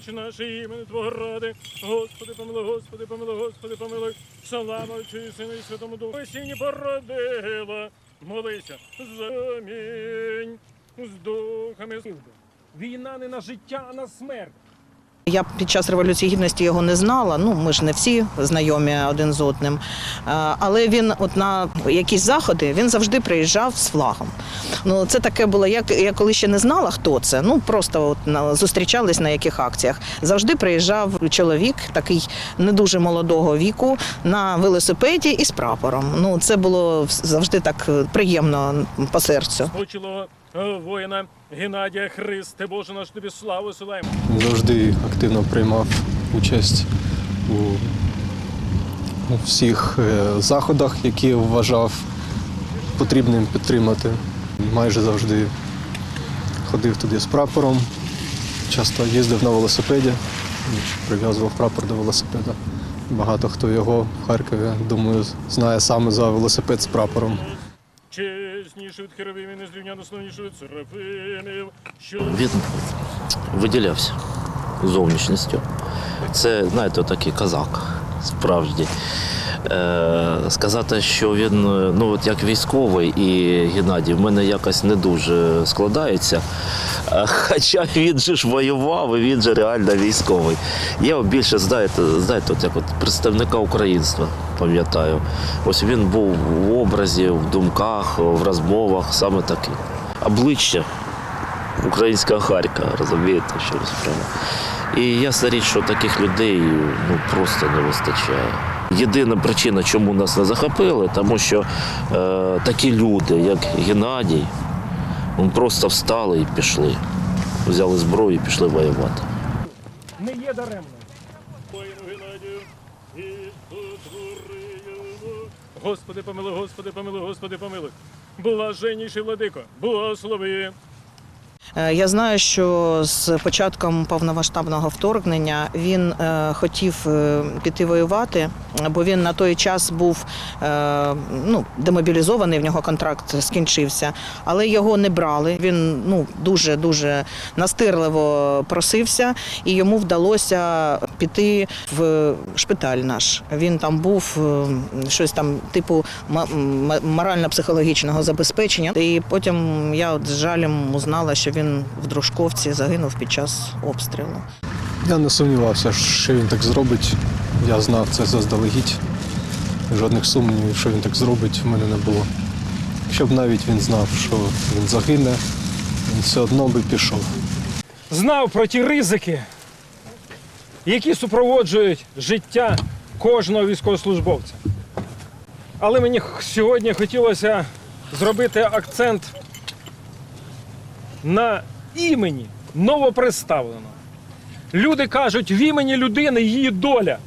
Отче наш, імені Твого ради. Господи, помилуй, Господи, помилуй, Господи, помилуй. Слава Отцю і Сину і Святому Духу. Сіні породила. Молися. Замінь. З духами. Війна не на життя, а на смерть. Я під час революції гідності його не знала. Ну ми ж не всі знайомі один з одним. Е, Але він, от на якісь заходи, він завжди приїжджав з флагом. Ну це таке було. Як я коли ще не знала, хто це. Ну просто от на зустрічались на яких акціях. Завжди приїжджав чоловік, такий не дуже молодого віку, на велосипеді і з прапором. Ну це було завжди так приємно по серцю. Почилого воїна Геннадія Христе, Боже наш тобі славу силаємо. Завжди активно приймав участь у, всіх е, заходах, які вважав потрібним підтримати. Майже завжди ходив туди з прапором, часто їздив на велосипеді, прив'язував прапор до велосипеда. Багато хто його в Харкові, думаю, знає саме за велосипед з прапором. Чесніший від херовимів, незрівняно славніший від серафимів. Він виділявся зовнішністю. Це, знаєте, такий козак справжній. Е, сказати, що він е, ну, от як військовий і Геннадій, в мене якось не дуже складається. Хоча він же ж воював і він же реально військовий. Я більше, знаєте, знаєте, от як от представника українства пам'ятаю. Ось він був в образі, в думках, в розмовах, саме такий. Обличчя українська Харка, розумієте, що справа. І ясна річ, що таких людей ну, просто не вистачає. Єдина причина, чому нас не захопили, тому що е, такі люди, як Геннадій, вони просто встали і пішли. Взяли зброю і пішли воювати. не є даремно. Господи, помилуй, Господи, помилуй, Господи, помилуй. Блаженніший владико, благослови. Е, Я знаю, що з початком повномасштабного вторгнення він е, хотів е, піти воювати, бо він на той час був ну, демобілізований, в нього контракт скінчився, але його не брали. Він ну, дуже дуже настирливо просився, і йому вдалося піти в шпиталь наш. Він там був щось там, типу морально-психологічного забезпечення. І потім я от з жалем узнала, що він в Дружковці загинув під час обстрілу. Я не сумнівався, що він так зробить. Я знав це заздалегідь. Жодних сумнівів, що він так зробить, в мене не було. Щоб навіть він знав, що він загине, він все одно би пішов. Знав про ті ризики, які супроводжують життя кожного військовослужбовця. Але мені сьогодні хотілося зробити акцент на імені новопредставленого. Люди кажуть, в імені людини її доля.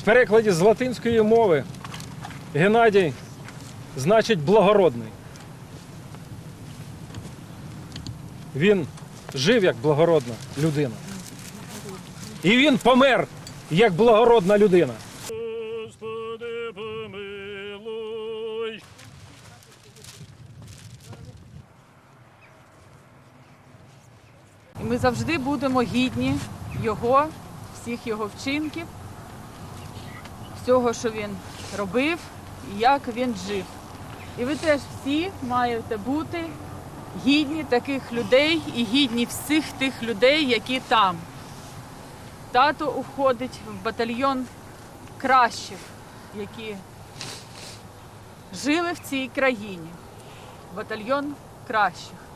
В перекладі з латинської мови Геннадій значить благородний. Він жив як благородна людина. І він помер як благородна людина. Ми завжди будемо гідні його, всіх його вчинків, всього, що він робив і як він жив. І ви теж всі маєте бути гідні таких людей і гідні всіх тих людей, які там. Тато уходить в батальйон кращих, які жили в цій країні. Батальйон кращих.